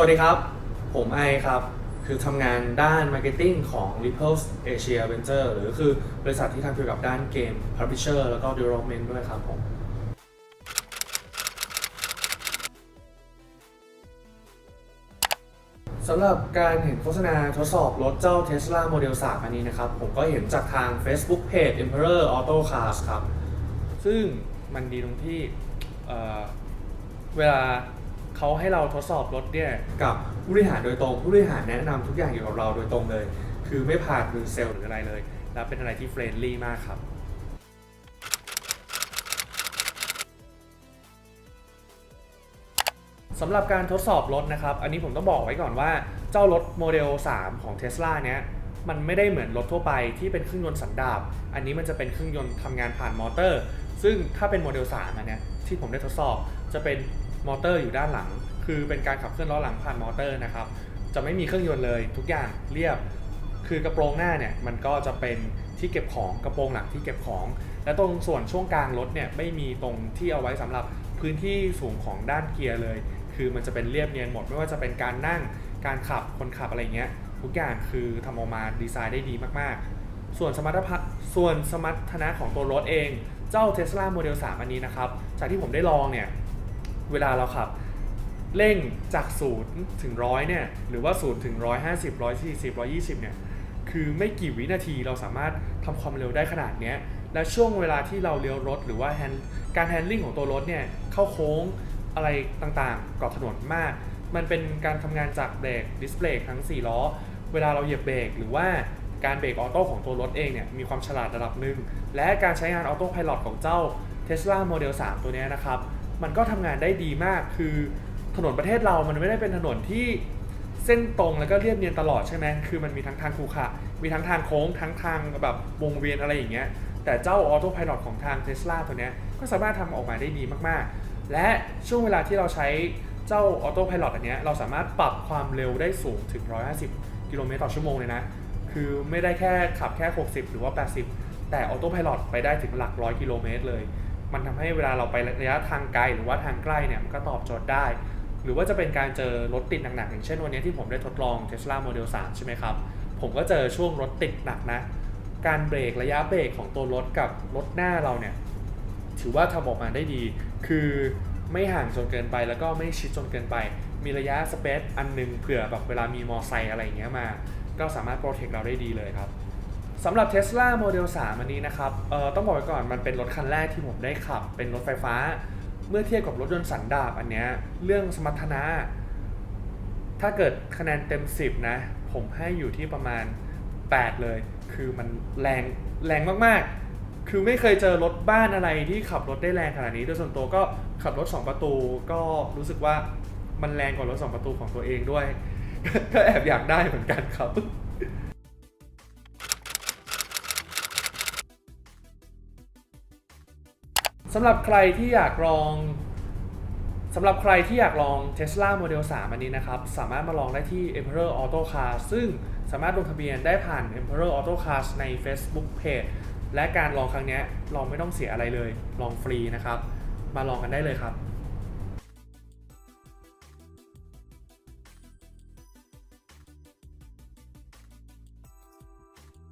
สวัสดีครับ ผมไอครับ คือทำงานด้านมาร์เก็ตติ้งของ Ripples Asia Venture หรือคือบริษัทที่ทำเกี่ยวกับด้านเกม Publisher แล้วก็ Development ด้วยครับผม สำหรับการเห็นโฆษณาทดสอบรถเจ้า Tesla Model 3 อันนี้นะครับ ผมก็เห็นจากทาง Facebook Page Emperor Auto Cars ครับ ซึ่งมันดีตรงที่เเวลา เขาให้เราทดสอบรถเนี่ยกับผู้บริหารโดยตรง ผู้บริหารแนะนำทุกอย่างเกี่ยวกับเราโดยตรงเลย คือไม่ผ่านมือเซลล์หรืออะไรเลย แล้วเป็นอะไรที่เฟรนลี่มากครับ สำหรับการทดสอบรถนะครับ อันนี้ผมต้องบอกไว้ก่อนว่าเจ้ารถโมเดล 3 ของ Tesla เนี้ยมันไม่ได้เหมือนรถทั่วไปที่เป็นเครื่องยนต์สันดาปอันนี้มันจะเป็นเครื่องยนต์ทำงานผ่านมอเตอร์ ซึ่งถ้าเป็นโมเดล 3 อันเนี้ยที่ผมได้ทดสอบจะเป็น มอเตอร์อยู่ด้านหลัง คือเป็นการขับเคลื่อนล้อหลังผ่านมอเตอร์นะครับ จะไม่มีเครื่องยนต์เลย ทุกอย่างเรียบ คือกระโปรงหน้าเนี่ยมันก็จะเป็นที่เก็บของกระโปรงหลังที่เก็บของ และตรงส่วนช่วงกลางรถเนี่ยไม่มีตรงที่เอาไว้สำหรับพื้นที่สูงของด้านเกียร์เลย คือมันจะเป็นเรียบเนียนหมด ไม่ว่าจะเป็นการนั่ง การขับ คนขับอะไรเงี้ย ทุกอย่างคือทำออกมาดีไซน์ได้ดีมากๆ ส่วนสมรรถภาพส่วนสมรรถนะของตัวรถเอง เจ้า Tesla Model 3 อันนี้นะครับ จากที่ผมได้ลองเนี่ย เวลาเราขับ เร่งจาก0ถึงร้อยเนี่ยหรือว่า0ถึง150 140 120เนี่ยคือไม่กี่วินาทีเราสามารถทำความเร็วได้ขนาดเนี้ยและช่วงเวลาที่เราเลี้ยวรถ หรือว่าแฮนการแฮนดิ้งของตัวรถเนี่ยเข้าโค้งอะไรต่างๆกาะถนนมาก มันเป็นการทำงานจากเบรกดิสเบรกทั้ง 4 ล้อ เวลาเราเหยียบเบรกหรือว่าการเบรกออโต้ของตัวรถเองเนี่ยมีความฉลาดระดับหนึ่งและการใช้งานออโต้พาย t ของเจ้า Tesla Model 3 ตัวเนี้ยนะครับ มันก็ทำงานได้ดีมาก คือถนนประเทศเรามันไม่ได้เป็นถนนที่เส้นตรงแล้วก็เรียบเนียนตลอดใช่ไหมคือมันมีทั้งทางขรุขระมีทั้งทางโค้ง ทั้งทางแบบวงเวียนอะไรอย่างเงี้ย แต่เจ้าออโต้พาย t ของทาง Tesla ตัวเนี้ยก็สามารถทำออกมาได้ดีมากๆ และช่วงเวลาที่เราใช้เจ้าออโต้พาย t อันเนี้ยเราสามารถปรับความเร็วได้สูงถึง 150 กิโลเมตรต่อชั่วโมงเลยนะ คือไม่ได้แค่ขับแค่ 60 หรือว่า 80 แต่ออโต้พาย t ไปได้ถึงหลักร้อยกิโลเมตรเลย มันทำให้เวลาเราไประยะทางไกลหรือว่าทางใกล้เนี่ยมันก็ตอบโจทย์ได้ หรือว่าจะเป็นการเจอรถติดหนักๆอย่างเช่นวันนี้ที่ผมได้ทดลอง Tesla Model 3 ใช่ไหมครับ ผมก็เจอช่วงรถติดหนักนะ การเบรกระยะเบรกของตัวรถกับรถหน้าเราเนี่ยถือว่าทำออกมาได้ดี คือไม่ห่างจนเกินไปแล้วก็ไม่ชิดจนเกินไป มีระยะสเปซอันหนึงเผื่อแบบเวลามีมอไซค์อะไรอย่างเงี้ยมา ก็สามารถโปรเทคเราได้ดีเลยครับ สำหรับ Tesla Model 3 อันนี้นะครับเอ่อต้องบอกไว้ก่อนมันเป็นรถคันแรกที่ผมได้ขับ เป็นรถไฟฟ้า เมื่อเทียบกับรถยนต์สันดาปอันเนี้ยเรื่องสมรรถนะ ถ้าเกิดคะแนนเต็ม 10 นะ ผมให้อยู่ที่ประมาณ 8 เลย คือมันแรงแรงมากๆ คือไม่เคยเจอรถบ้านอะไรที่ขับรถได้แรงขนาดนี้ โดยส่วนตัวก็ขับรถ 2 ประตูก็รู้สึกว่ามันแรงกว่ารถ 2 ประตูของตัวเองด้วย ก็แอบอยากได้เหมือนกันครับ สำหรับใครที่อยากลองสำหรับใครที่อยากลอง Tesla Model 3 อันนี้นะครับ สามารถมาลองได้ที่ Emperor Auto Cars ซึ่งสามารถลงทะเบียนได้ผ่าน Emperor Auto Cars ใน Facebook Page และการลองครั้งนี้ลองไม่ต้องเสียอะไรเลย ลองฟรีนะครับ มาลองกันได้เลยครับ